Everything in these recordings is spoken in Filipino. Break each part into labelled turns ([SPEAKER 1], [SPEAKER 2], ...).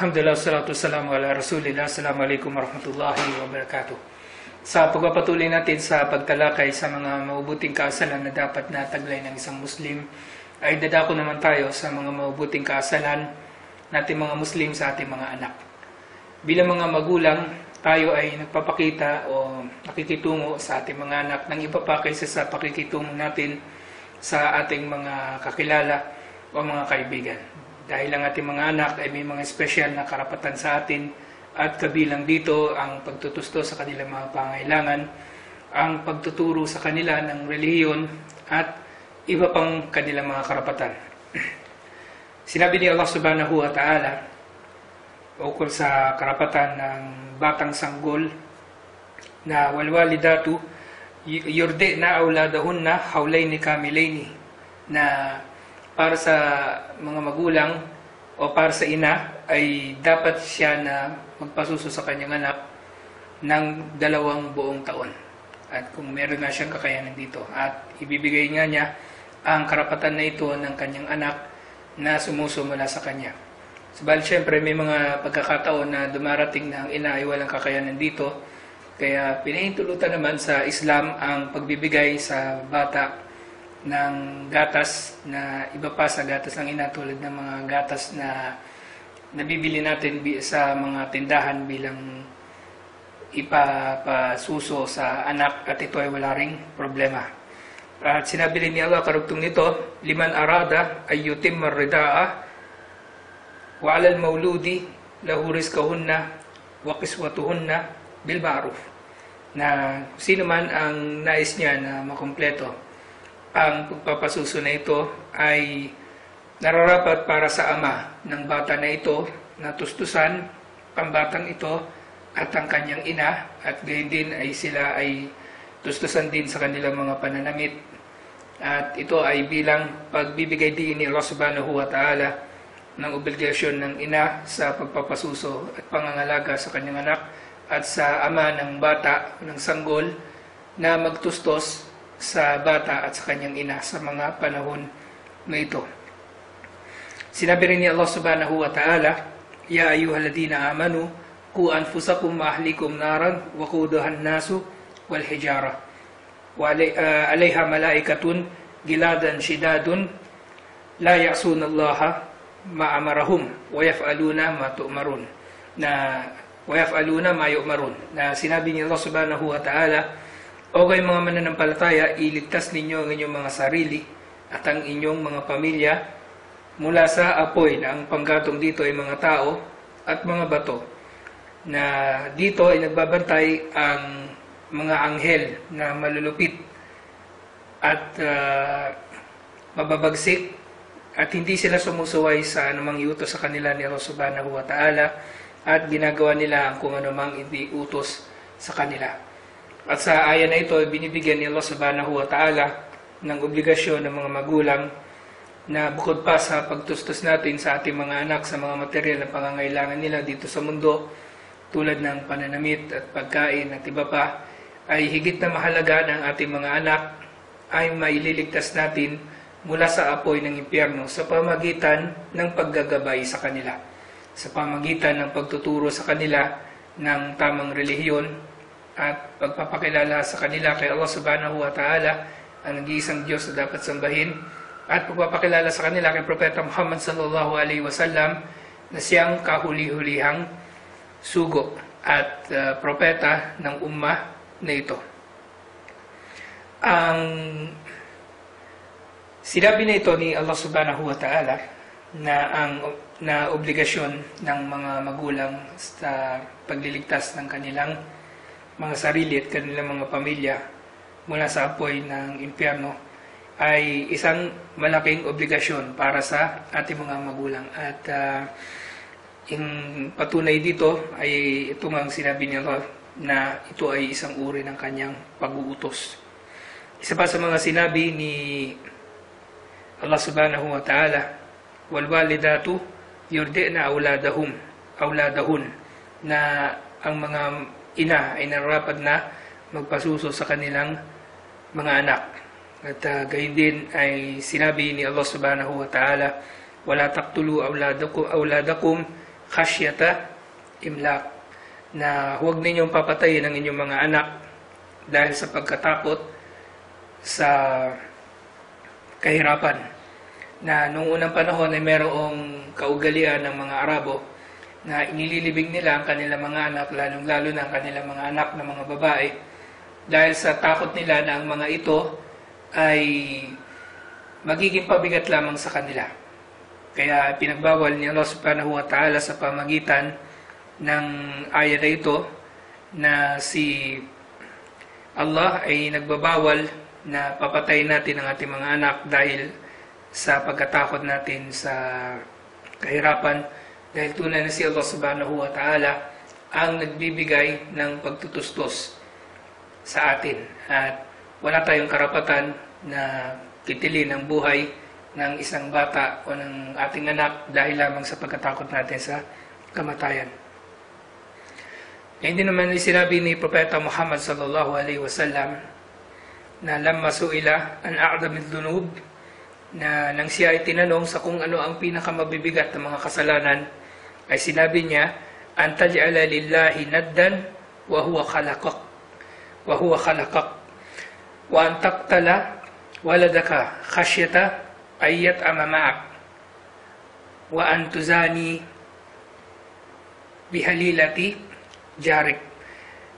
[SPEAKER 1] Alhamdulillah, salatu salamu ala rasulillah. Assalamualaikum warahmatullahi wabarakatuh. Sa pagpapatuloy natin sa pagtalakay sa mga mabubuting kasalan na dapat nataglay ng isang Muslim, ay dadako naman tayo sa mga mabubuting kasalan natin mga Muslim sa ating mga anak. Bilang mga magulang, tayo ay nagpapakita o nakikitungo sa ating mga anak ng iba pa kaysa sa pakikitungo natin sa ating mga kakilala o mga kaibigan. Dahil ang ating mga anak ay may mga espesyal na karapatan sa atin at kabilang dito ang pagtutusto sa kanilang mga pangailangan, ang pagtuturo sa kanila ng relihiyon at iba pang kanilang mga karapatan. Sinabi ni Allah subhanahu wa ta'ala ukol sa karapatan ng batang sanggol na walwalidatu yurde na auladahun na hawlayni kamilayni na para sa mga magulang o para sa ina ay dapat siya na magpasuso sa kanyang anak ng dalawang buong taon. At kung meron nga siyang kakayanan dito. At ibibigay nga niya ang karapatan na ito ng kanyang anak na sumusumula sa kanya. Sabal, syempre, may mga pagkakataon na dumarating na ang ina ay walang kakayanan dito. Kaya pinaintulutan naman sa Islam ang pagbibigay sa bata ng gatas na iba pa sa gatas ng ina tulad ng mga gatas na nabibili natin sa mga tindahan bilang ipapasuso sa anak at ito ay wala ring problema. At sinabi rin ni Allah karugtong nito, liman arada ay yutim maridaa wa alal mauludi lahu rizkahunna wa kiswatuhunna bil ma'ruf. Na sino man ang nais niya na makumpleto ang pagpapasuso na ito ay nararapat para sa ama ng bata na ito na tustusan ang batang ito at ang kanyang ina at gayon din ay sila ay tustusan din sa kanilang mga pananamit. At ito ay bilang pagbibigay din ni Allah subhanahu wa ta'ala ng obligasyon ng ina sa pagpapasuso at pangangalaga sa kanyang anak at sa ama ng bata ng sanggol na magtustos sa bata at sa kanyang ina sa mga panahon na ito. Sinabi rin ni Allah subhanahu wa ta'ala, Ya ayuhaladina amanu, ku anfusakum wa ahlikum naran wa kuduhan nasu wal hijara. Wa alayha malaikatun giladan shidadun la ya'sun Allah ma amarahum wa yaf'aluna ma tu'marun. Na wa yaf'aluna ma yu'marun. Na sinabi ni Allah subhanahu wa ta'ala, o kayo mga mananampalataya, iligtas ninyo ang inyong mga sarili at ang inyong mga pamilya mula sa apoy na ang panggatong dito ay mga tao at mga bato na dito ay nagbabantay ang mga anghel na malulupit at uh, mababagsik at hindi sila sumusuway sa anumang iutos sa kanila ni Allah subhanahu wa ta'ala at ginagawa nila kung anumang hindi utos sa kanila. At sa aya na ito, binibigyan ni Allah subhanahu wa ta'ala ng obligasyon ng mga magulang na bukod pa sa pagtustos natin sa ating mga anak sa mga material na pangangailangan nila dito sa mundo, tulad ng pananamit at pagkain at iba pa, ay higit na mahalaga ng ating mga anak ay maililigtas natin mula sa apoy ng impyerno sa pamagitan ng paggagabay sa kanila, sa pamagitan ng pagtuturo sa kanila ng tamang relihiyon at pagpapakilala sa kanila kay Allah subhanahu wa ta'ala ang nag-iisang Diyos na dapat sambahin at pagpapakilala sa kanila kay Propeta Muhammad sallallahu alaihi wasallam na siyang kahuli-hulihang sugo at uh, propeta ng ummah na ito. Ang sinabi na ito ni Allah subhanahu wa ta'ala na ang na obligasyon ng mga magulang sa pagliligtas ng kanilang mga sarili at kanilang mga pamilya mula sa apoy ng impyerno ay isang malaking obligasyon para sa ating mga magulang. At uh, yung patunay dito ay ito nga sinabi niya na ito ay isang uri ng kanyang pag-uutos. Isa pa sa mga sinabi ni Allah subhanahu wa ta'ala, walwalidatu yurdi'na awladahum, awladahun, na ang mga ina ay nararapat na magpasuso sa kanilang mga anak. At uh, gayon din ay sinabi ni Allah subhanahu wa ta'ala, wala taqtulu awladakum, awladakum khasyata imlak na huwag ninyong papatayin ang inyong mga anak dahil sa pagkatakot sa kahirapan na nung unang panahon ay merong kaugalian ng mga Arabo na inililibig nila ang kanilang mga anak, lalong-lalo na ang kanilang mga anak na mga babae dahil sa takot nila na ang mga ito ay magiging pabigat lamang sa kanila. Kaya pinagbawal ni Allah subhanahu wa ta'ala sa pamagitan ng ayat na ito na si Allah ay nagbabawal na papatayin natin ang ating mga anak dahil sa pagkatakot natin sa kahirapan dahil tunay na si Allah subhanahu wa ta'ala ang nagbibigay ng pagtutustos sa atin at wala tayong karapatan na kitilin ang buhay ng isang bata o ng ating anak dahil lamang sa pagkatakot natin sa kamatayan. Hindi naman sinabi ni Propeta Muhammad sallallahu alaihi wasallam na lamma suila an a'damid dunub na nang siya ay tinanong sa kung ano ang pinakamabibigat ng mga kasalanan ay sinabi niya an taj'ala lillahi naddan wa huwa khalaqak wa huwa khalaqak. Wa an taqtala waladaka khasyata ayat amama'ak wa an tuzani bihalilati jarik.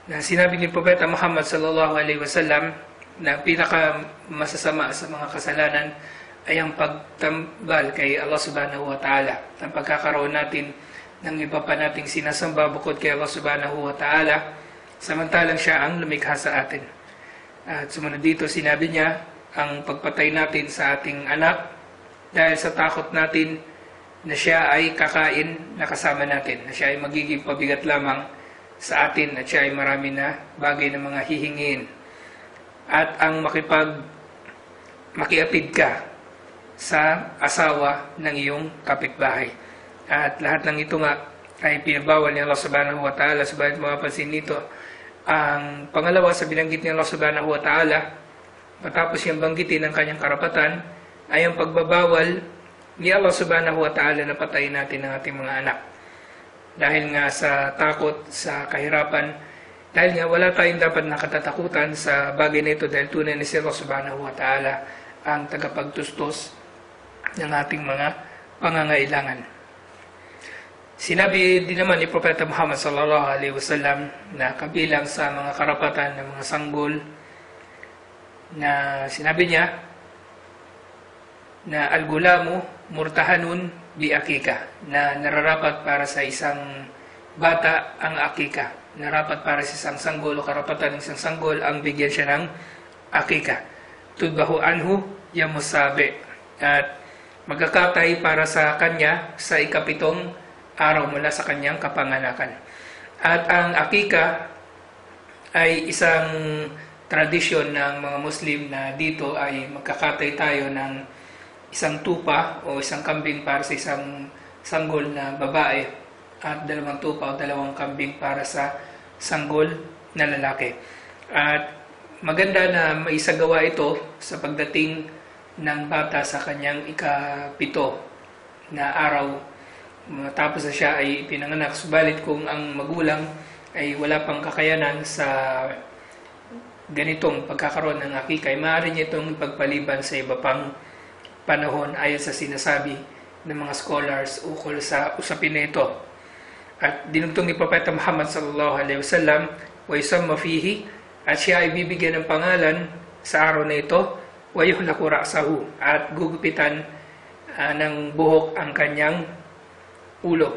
[SPEAKER 1] Na sinabi ni Propeta Muhammad sallallahu alaihi wasallam na pinaka masasama sa mga kasalanan ay ang pagtambal kay Allah subhanahu wa ta'ala. Ang pagkakaroon natin ng iba pa nating sinasamba bukod kay Allah subhanahu wa ta'ala, samantalang siya ang lumikha sa atin. At sumunod dito, sinabi niya, ang pagpatay natin sa ating anak dahil sa takot natin na siya ay kakain na kasama natin, na siya ay magiging pabigat lamang sa atin at siya ay marami na bagay na mga hihingin. At ang makipag makiapid ka sa asawa ng iyong kapitbahay. At lahat ng ito nga ay pinabawal ni Allah subhanahu wa ta'ala. Subalit mapapansin nito, ang pangalawa sa binanggit ni Allah subhanahu wa ta'ala, matapos yung banggitin ng kanyang karapatan, ay ang pagbabawal ni Allah subhanahu wa ta'ala na patayin natin ang ating mga anak. Dahil nga sa takot, sa kahirapan, dahil nga wala tayong dapat nakatatakutan sa bagay na ito dahil tunay ni si Allah subhanahu wa ta'ala ang tagapagtustos ng ating mga pangangailangan. Sinabi din naman ni Propeta Muhammad sallallahu alaihi wasallam na kabilang sa mga karapatan ng mga sanggol na sinabi niya na al-gulamu murtahanun bi akika na nararapat para sa isang bata ang akika. Narapat para sa isang sanggol o karapatan ng isang sanggol ang bigyan siya ng akika. Tudbahu anhu yamusabi at magkakatay para sa kanya sa ikapitong araw mula sa kanyang kapanganakan. At ang akika ay isang tradisyon ng mga Muslim na dito ay magkakatay tayo ng isang tupa o isang kambing para sa isang sanggol na babae at dalawang tupa o dalawang kambing para sa sanggol na lalaki. At maganda na maisagawa ito sa pagdating ng bata sa kanyang ikapito na araw tapos na siya ay pinanganak. Subalit kung ang magulang ay wala pang kakayanan sa ganitong pagkakaroon ng akika, ay maaari niya itong pagpaliban sa iba pang panahon ayon sa sinasabi ng mga scholars ukol sa usapin na ito. At dinugtong ni Propeta Muhammad sallallahu alaihi wasallam, wa yusamma fihi, at siya ay bibigyan ng pangalan sa araw na ito, wa yuhlaku ra'sahu, at gugupitan uh, ng buhok ang kanyang ulo.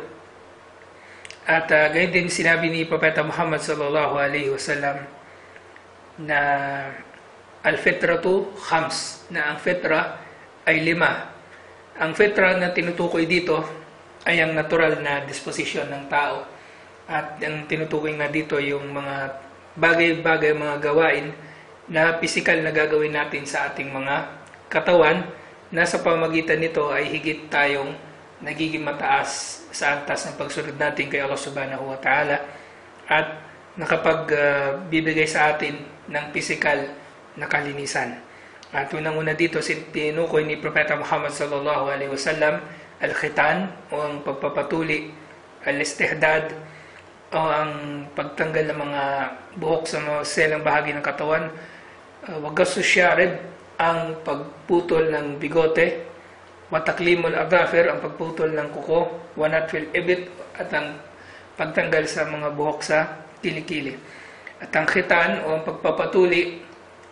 [SPEAKER 1] At uh, gayon din sinabi ni Propeta Muhammad sallallahu alaihi wasallam na al-fitratu khams, na ang fitra ay lima. Ang fitra na tinutukoy dito ay ang natural na disposition ng tao. At ang tinutukoy nga dito yung mga bagay-bagay, mga gawain na pisikal na gagawin natin sa ating mga katawan na sa pamagitan nito ay higit tayong nagiging mataas sa antas ng pagsunod natin kay Allah subhanahu wa ta'ala at nakapagbibigay uh, sa atin ng pisikal na kalinisan. At unang-una dito, tinukoy ni Propeta Muhammad sallallahu alaihi wasallam al-khitan o ang pagpapatuli al-istihdad o ang pagtanggal ng mga buhok sa mga selang bahagi ng katawan. Uh, wagasu syarib ang pagputol ng bigote. Wataklimul adafir ang pagputol ng kuko. Wanatfil ibit at ang pagtanggal sa mga buhok sa kilikili. At ang khitan o ang pagpapatuli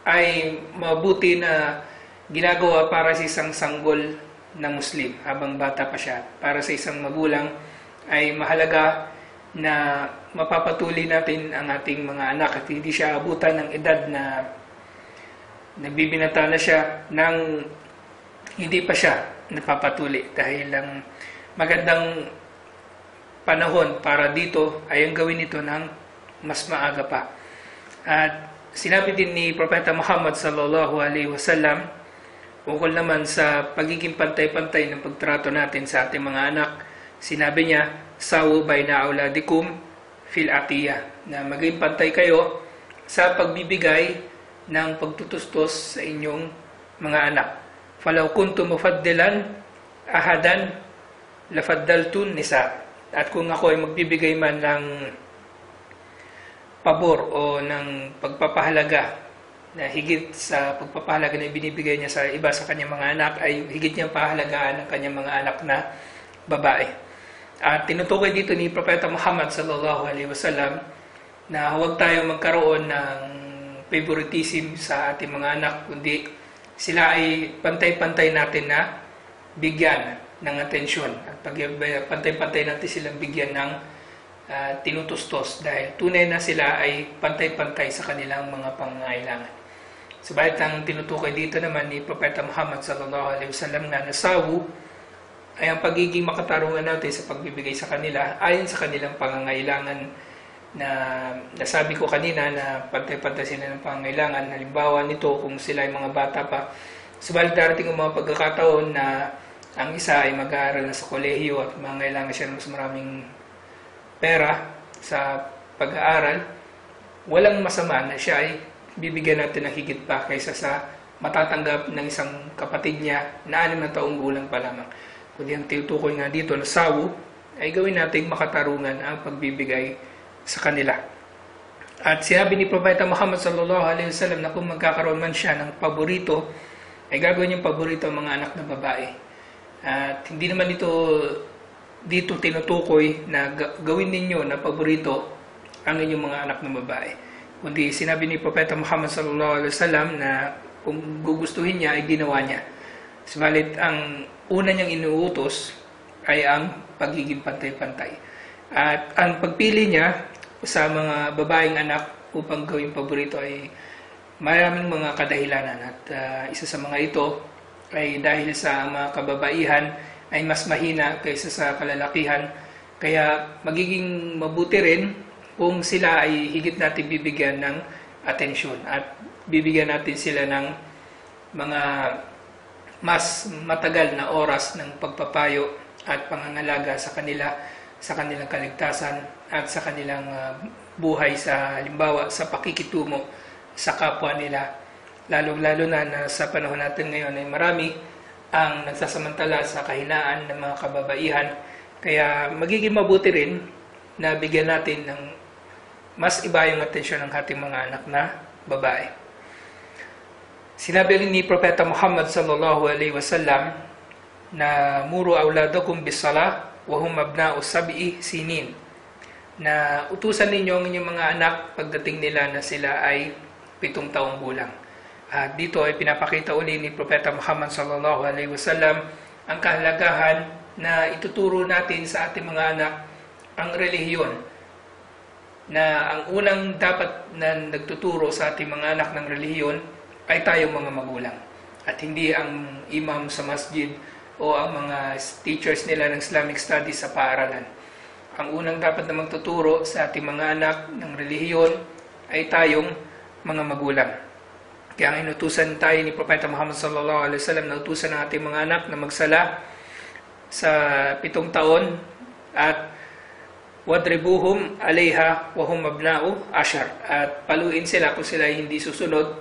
[SPEAKER 1] ay mabuti na ginagawa para sa isang sanggol ng Muslim habang bata pa siya. Para sa isang magulang ay mahalaga na mapapatuli natin ang ating mga anak at hindi siya abutan ng edad na nagbibinata na siya nang hindi pa siya napapatuli dahil ang magandang panahon para dito ay ang gawin ito ng mas maaga pa. At sinabi din ni Propeta Muhammad sallallahu alaihi wasallam ukol naman sa pagiging pantay-pantay ng pagtrato natin sa ating mga anak. Sinabi niya, sawu bayna auladikum fil atiyah na maging pantay kayo sa pagbibigay ng pagtutustos sa inyong mga anak. Falaw kuntum mufaddilan ahadan lafaddaltun nisa. At kung ako ay magbibigay man ng pabor o ng pagpapahalaga na higit sa pagpapahalaga na binibigay niya sa iba sa kanyang mga anak ay higit niyang pahalagaan ng kanyang mga anak na babae. At tinutukoy dito ni Propeta Muhammad sallallahu alaihi wasallam na huwag tayo magkaroon ng favoritism sa ating mga anak kundi sila ay pantay-pantay natin na bigyan ng atensyon at pag pantay-pantay natin silang bigyan ng uh, tinutustos dahil tunay na sila ay pantay-pantay sa kanilang mga pangangailangan. Subalit ang tinutukoy dito naman ni Propeta Muhammad sallallahu alaihi wasallam na nasawu ay ang pagiging makatarungan natin sa pagbibigay sa kanila ayon sa kanilang pangangailangan na nasabi ko kanina na pantay-pantay sila ng pangangailangan. Halimbawa nito kung sila ay mga bata pa. Subalit darating ang mga pagkakataon na ang isa ay mag-aaral na sa kolehiyo at mangailangan siya ng mas maraming pera sa pag-aaral, walang masama na siya ay bibigyan natin ng higit pa kaysa sa matatanggap ng isang kapatid niya na anim na taong gulang pa lamang. Kundi ang tinutukoy nga dito na sawo ay gawin nating makatarungan ang pagbibigay sa kanila. At sinabi ni Propeta Muhammad sallallahu alaihi wasallam na kung magkakaroon man siya ng paborito, ay gagawin yung paborito ang mga anak na babae. At hindi naman ito dito tinutukoy na gawin ninyo na paborito ang inyong mga anak na babae. Kundi sinabi ni Propeta Muhammad sallallahu alaihi wasallam na kung gugustuhin niya ay ginawa niya. Subalit ang una niyang inuutos ay ang pagiging pantay-pantay. At ang pagpili niya sa mga babaeng anak upang gawing paborito ay maraming mga kadahilanan. At uh, isa sa mga ito ay dahil sa mga kababaihan ay mas mahina kaysa sa kalalakihan. Kaya magiging mabuti rin kung sila ay higit natin bibigyan ng atensyon at bibigyan natin sila ng mga mas matagal na oras ng pagpapayo at pangangalaga sa kanila sa kanilang kaligtasan at sa kanilang uh, buhay sa halimbawa sa pakikitungo sa kapwa nila Lalo-lalo na, na sa panahon natin ngayon ay marami ang nagsasamantala sa kahinaan ng mga kababaihan. Kaya magiging mabuti rin na bigyan natin ng mas iba yung atensyon ng ating mga anak na babae. Sinabi rin ni Propeta Muhammad sallallahu alaihi wasallam na muro auladakum bisala wa hum abna'u sab'i sinin na utusan ninyo ang inyong mga anak pagdating nila na sila ay pitong taong gulang. At dito ay pinapakita uli ni Propeta Muhammad sallallahu alaihi wasallam ang kahalagahan na ituturo natin sa ating mga anak ang relihiyon na ang unang dapat na nagtuturo sa ating mga anak ng relihiyon ay tayong mga magulang at hindi ang imam sa masjid o ang mga teachers nila ng Islamic studies sa paaralan. Ang unang dapat na magtuturo sa ating mga anak ng relihiyon ay tayong mga magulang. Kaya ang inutusan tayo ni Propeta Muhammad sallallahu alaihi wasallam na utusan ng ating mga anak na magsala sa pitong taon at wadribuhum alayha wa hum abna'u ashar at paluin sila kung sila hindi susunod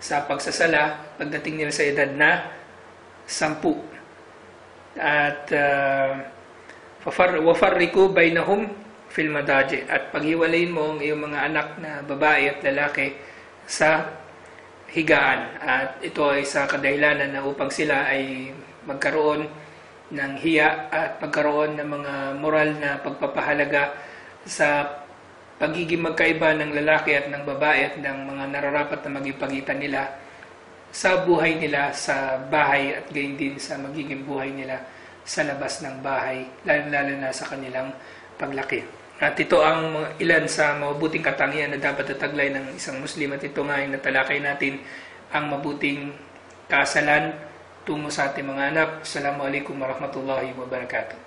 [SPEAKER 1] sa pagsasala pagdating nila sa edad na sampu at uh, wafarriku bainahum fil madaji. At paghiwalayin mo ang iyong mga anak na babae at lalaki sa higaan. At ito ay sa kadahilanan na upang sila ay magkaroon ng hiya at magkaroon ng mga moral na pagpapahalaga sa pagiging magkaiba ng lalaki at ng babae at ng mga nararapat na maging pagitan nila sa buhay nila sa bahay at gayon din sa magiging buhay nila sa labas ng bahay, lalo-lalo na sa kanilang paglaki. At ito ang ilan sa mabuting katangian na dapat tataglay ng isang Muslim at ito nga ay natalakay natin ang mabuting kasalan tungo sa ating mga anak. Assalamualaikum warahmatullahi wabarakatuh.